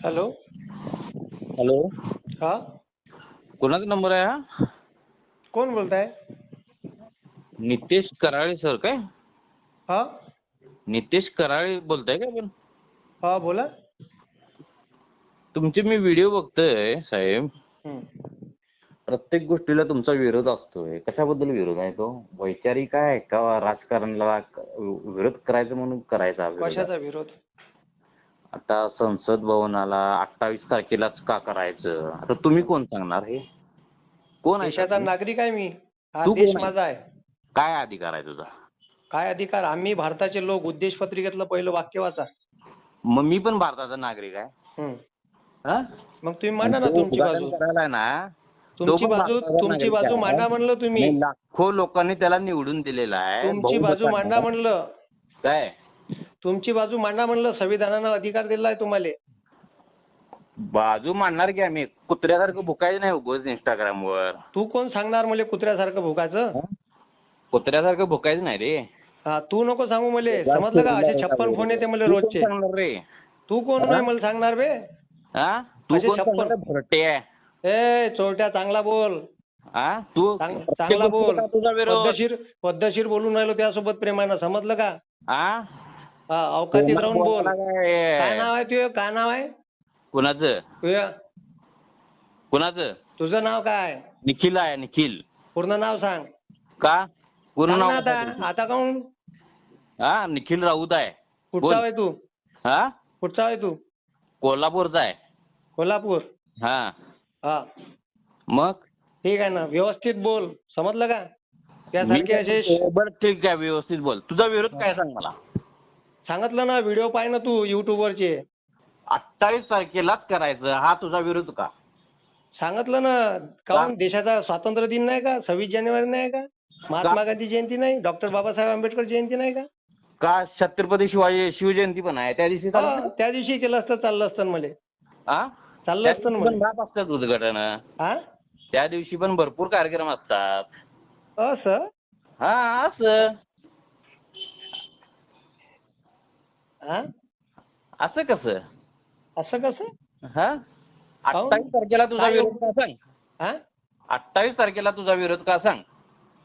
Hello. Hello. हा. कोणाचा number आहे हा? कोण बोलताय? नितेश कराळे सर काय? हा. नितेश कराळे बोलताय काय पण हा बोला. तुमचे मी व्हिडिओ बघतोय साहेब. हम्म. प्रत्येक गोष्टीला तुमचा विरोध असतोय. कशाबद्दल विरोध आहे तो? वैचारिक आहे का राजकारणाला विरोध करायचा म्हणून करायचा हा विरोध? कशाचा विरोध? आता संसद भवनाला अठ्ठावीस तारखेलाच का करायचं? आता तुम्ही कोण सांगणार हे? कोण आहे देशाचा? नागरिक आहे मी. हा तू देश कोण आहे? माझा आहे. काय अधिकार आहे तुझा? काय अधिकार? आम्ही भारताचे लोक उद्देश पत्रिकेतलं पहिलं वाक्य वाचा. मग मी पण भारताचा नागरिक आहे. हम्म. हा? मग तुम्ही मांडा ना तो तुमची उद्घाटन बाजू करायला ना तुमची पण बाजू भारताचा तुमची नागरिक बाजू आहे. मांडा म्हणलं तुम्ही. नाही, लाखो लोकांनी त्याला निवडून दिलेला आहे. तुमची बाजू. मांडा म्हणलं. काय? तुमची बाजू मांडा म्हणलं संविधानानं अधिकार दिलाय तुम्हाला. बाजू मांडणार की आम्ही? कुत्र्यासारखं भुकायचं नाही उगच इंस्टाग्राम वर तू कोण सांगणार मला कुत्र्यासारखं भुकाचं कुत्र्यासारखं भुकायचं नाही रे. हा तू नको सांगू मला. समजलं का? असे छप्पन फोन येते मला रोजचे. सांगणार रे? तू कोण नाही मला सांगणार बे. हा? तू असे कोण छप्पन. सांगणार? रे? भरटे आहे ए चोरट्या चांगला बोल. हा? तू चांग- चांगला बोल. गोष्टीला तुझा विरोध? पद्धतशीर पद्धतशीर बोलून राहिलो त्यासोबत प्रेमानं. समजलं का? हा? हा अवकातीत राहून बोल. काय? नाव आहे तुझं? काय नाव आहे? कुणाचं? तुझं? कुणाचं? तुझं नाव काय? निखिल आहे निखिल. पूर्ण नाव सांग. का? पूर्ण सांग नाव आता? आता काऊन हा निखिल राऊत आहे. कुठचा बोल. आहे तू? हा? कुठचा आहे तू? कोल्हापूरचा आहे. कोल्हापूर? हा. हा. मग? ठीक आहे ना. व्यवस्थित बोल. समजलं का? त्यासारखे असे काय- बरं ठीक आहे. व्यवस्थित बोल. तुझा विरोध काय सांग मला? सांगितलं ना व्हिडिओ पाय ना तू युट्यूब वरचे. अठ्ठावीस तारखेलाच करायचं. हा तुझा विरोध का? सांगितलं ना काऊन देशाचा स्वातंत्र्य दिन नाही का? सव्वीस जानेवारी नाही का? महात्मा गांधी जयंती नाही? डॉक्टर बाबासाहेब आंबेडकर जयंती नाही का? का छत्रपती शिवाजी शिवजयंती पण आहे? त्या दिवशी हा, चालतं? त्या दिवशी केलं असतं चाललं असतं ना मले. हा? चाललं त्या असतं ना दिवशी पण मले राहत असतात उद्घाटन. हा त्या दिवशी पण भरपूर कार्यक्रम असतात. असं? हा असं. हा? असं कसं? असं कसं? हा? अठ्ठावीस तारखेला तुझा काय विरोध का सांग? हा? अठ्ठावीस तारखेला तुझा विरोध का सांग?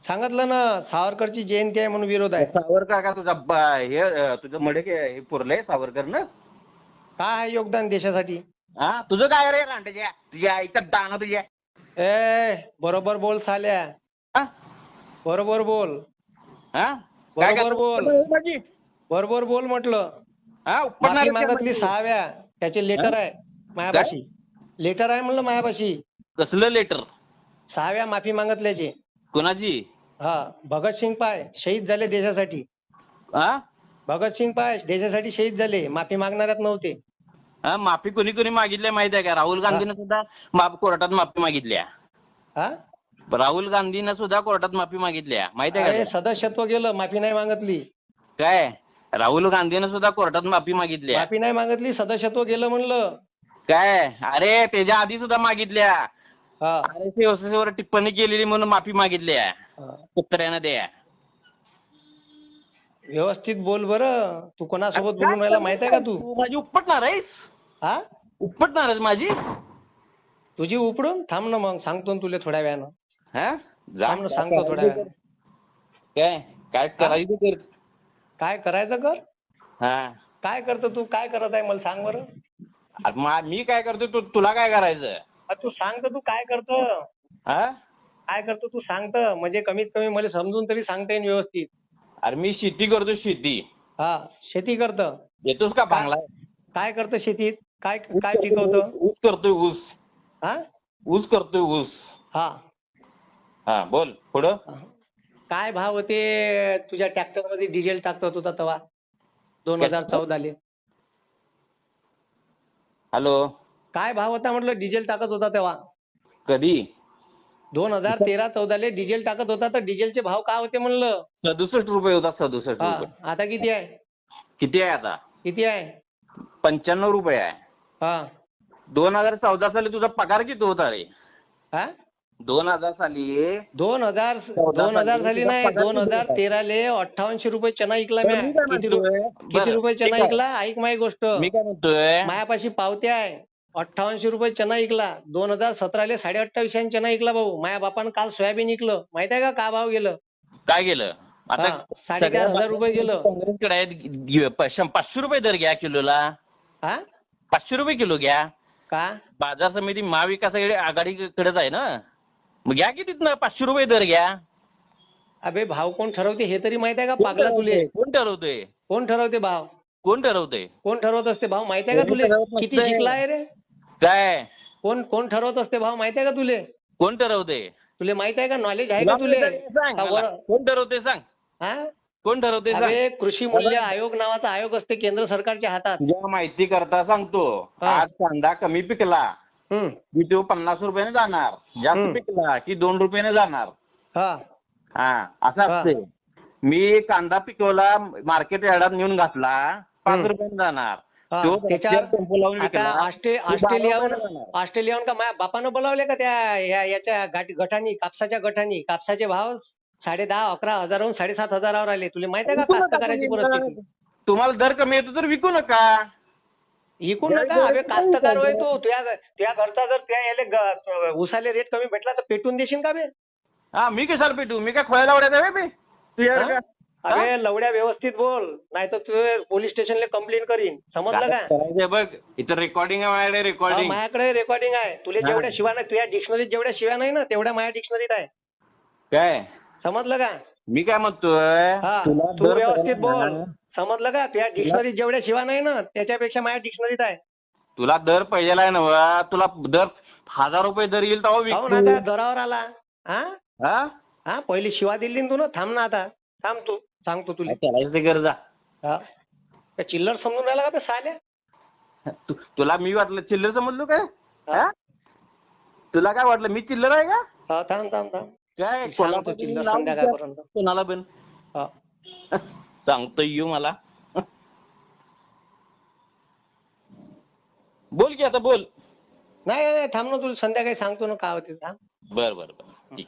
सांगितलं ना सावरकरची जयंती आहे म्हणून विरोध आहे. सावरकर का तुझा ब- हे अं, तुझं मडे हे पुरलंय सावरकरनं काय आहे योगदान देशासाठी? हा? तुझं काय रे रांडेच्या तुझ्या? आईचं दाना तुझ्या? ए बरोबर बोल साल्या. हा? बरोबर बोल. हा? काय बरोबर? बोल. माझी? बरोबर बोल म्हटलं. हा, उपटणार माफी मागितली? सहाव्या. त्याचे लेटर आहे मायापाशी. लेटर आहे म्हणलं मायापाशी. कसलं लेटर सहाव्या माफी मागितल्याचे. कोणाची? हा भगतसिंग पाय शहीद झाले देशासाठी. हा भगतसिंग पाय देशासाठी शहीद झाले. माफी मागणाऱ्यात नव्हते. हा माफी कोणी कोणी मागितली माहिती आहे का? राहुल गांधीनं सुद्धा माफ कोर्टात माफी मागितल्या. हा? राहुल गांधीनं सुद्धा कोर्टात माफी मागितल्या. माहिती आहे अरे का सदस्यत्व गेलं माफी नाही मागितली. काय? राहुल गांधीनं सुद्धा कोर्टात माफी मागितल्या माफी नाही मागितली सदस्यत्व गेलं म्हणलं. काय? अरे त्याच्या आधी सुद्धा मागितल्या. हा. टिप्पणी केलेली म्हणून माफी मागितल्या. हा. कुत्र्यानं द्या व्यवस्थित बोल बरं. तू कोणासोबत बोलून राहिला माहीत आहे का तू? माझी उपटणार आहेस? हा? उपटणार आहेस माझी? तुझी उपडून? थांब ना मग सांगतो ना तुला थोड्या वेळानं. हा? जा. थांब ना सांगतो थोड्या वेळानं काय काय करायचं ते कर काय करायचं कर? हा. काय करतो तू? काय करत आहे? मला सांग बरं. अरे मा- मी काय करतो तू तुला काय करायचं? अरे तू सांग तर तू काय करतो? हा? काय करतो तू सांगत म्हणजे कमीत कमी मला समजून तरी सांगता येईल व्यवस्थित. अरे मी शेती करतो शेती. हा शेती करत. येतोस का बांगला? काय करतं शेतीत? काय काय पिकवतं? ऊस करतोय ऊस. हा? ऊस करतोय ऊस. हा. हा बोल. पुढं? काय भाव होते? तुझ्या ट्रॅक्टरमध्ये डिझेल टाकत होता तेव्हा दोन हजार चौदाले हॅलो काय भाव होता म्हटलं? डिझेल टाकत होता तेव्हा. कधी? दोन हजार तेरा चौदाले डिझेल टाकत होता तर डिझेलचे भाव काय होते म्हणलं? सदुसष्ट रुपये होता सदुसष्ट हा. रुपये. आता किती आहे? किती आहे आता? किती आहे? पंच्याण्णव रुपये आहे. हा. दोन हजार चौदा साली तुझा पगार किती होता रे? हा? दोन हजार साली. दोन हजार दोन हजार साली. नाही दोन हजार? तेराले अठ्ठावनशे रुपये चना ऐकला मी किती रुपये चना. ऐकला ऐक माझी गोष्ट. मी काय म्हणतोय? मायापाशी पावते आहे. अठ्ठावनशे रुपये चना ऐकला दोन हजार सतराले साडे अठ्ठावीसशे चना ऐकला भाऊ. माया बापानं काल सोयाबीन ऐकलं माहीत आहे का का भाव गेलं? काय गेलं? हा, साडेचार हजार रुपये गेलं. पाचशे रुपये दर घ्या किलोला. हा? पाचशे रुपये किलो घ्या. का? बाजार समिती महाविकास आघाडी- आघाडीकडेच आहे ना? मग घ्या की तिथनं पाचशे रुपये दर घ्या. अबे भाव कोण ठरवते हे तरी माहीत आहे का? कोण पागला तुले. ठरवतंय? कोण ठरवतंय कोण ठरवते भाव? कोण ठरवतंय कोण ठरवत असते भाव माहीत आहे का कोणी तुले? ठरवत किती नसतंय. शिकला आहे रे? काय? कोण कोण ठरवत असते भाव माहीत आहे का तुले? कोण ठरवतंय तुले माहीत आहे का? नॉलेज आहे का तुले? सांग का मला. वर- कोण ठरवते सांग. हा? कोण ठरवते सांग. अरे कृषी मूल्य आयोग नावाचा आयोग असते केंद्र सरकारच्या हातात. तुझ्या माहिती करता सांगतो. हा. आज कांदा कमी पिकला. की तो पन्नास रुपयाने जाणार. जास्त. पिकला की दोन रुपयाने जाणार. हा. हा असं. असते मी कांदा पिकवला मार्केट यार्डात नेऊन घातला पाच. रुपयाने जाणार. तो त्याच्यावर रस्त्यावर टेम्पो लावून आता विकला. ऑस्ट्रे तो बारा ऑस्ट्रेलियाहून रुपयाने जाणार. ऑस्ट्रेलियाहून का माझ्या बापानं बोलावले का त्या याच्या गटानी कापसाच्या गटानी? कापसाचे भाव साडे दहा अकरा हजाराहून साडेसात हजारावर आले. तुला माहीत आहे का कास्तकाराची. परिस्थिती? तुम्हाला दर कमी येतो तर विकू नका. इकून नका. अबे कास्तकार होय तू. तुझ्या तुझ्या घरचा जर त्या याले ग- उसाले रेट कमी भेटला तर पेटून देशील का बे? हा मी कशाला पेटू? मी काय खोळ्याला उड्या बे? तुझ्या हा? अबे लवड्या व्यवस्थित बोल. नाही तर तू पोलीस स्टेशनला कंप्लेंट करीन. समजलं का? करायचंय बघ. इथं रेकॉर्डिंग आहे माझ्याकडे हा, रेकॉर्डिंग माझ्याकडे रेकॉर्डिंग आहे. तुला. जेवढ्या शिवा नाही तुझ्या डिक्शनरीत जेवढ्या शिव्या नाही ना तेवढ्या माझ्या डिक्शनरीत आहे. काय? समजलं का? मी काय म्हणतोय हा तुला तू दर व्यवस्थित बोल? समजलं का? तुझ्या डिक्शनरीत जेवढ्या शिवा नाही ना त्याच्यापेक्षा माझ्या डिक्शनरीत आहे. तुला दर पहिला आहे ना तुला दर हजार रुपये दर येईल तेव्हा विकतो आता दरावर आला. हा? हा? हा पहिली शिवा दिली ना तू ना थांब ना आता. थांब तू सांगतो तुला. चालायचं ते गरजा. हा. का चिल्लर समजून राहिला का बे साल्या? तु- तुला मी वाटलं चिल्लर समजलो काय? हा? हा? तुला काय वाटलं मी चिल्लर आहे का? हा थांब थांब थांब. काय संध्याकाळपर्यंत. कोणाला पण? सांगतो येऊ मला. बोल की आता बोल. नाही नाही थांब ना तुला संध्याकाळी सांगतो ना काय होते थांब बर बर बर. ठीक?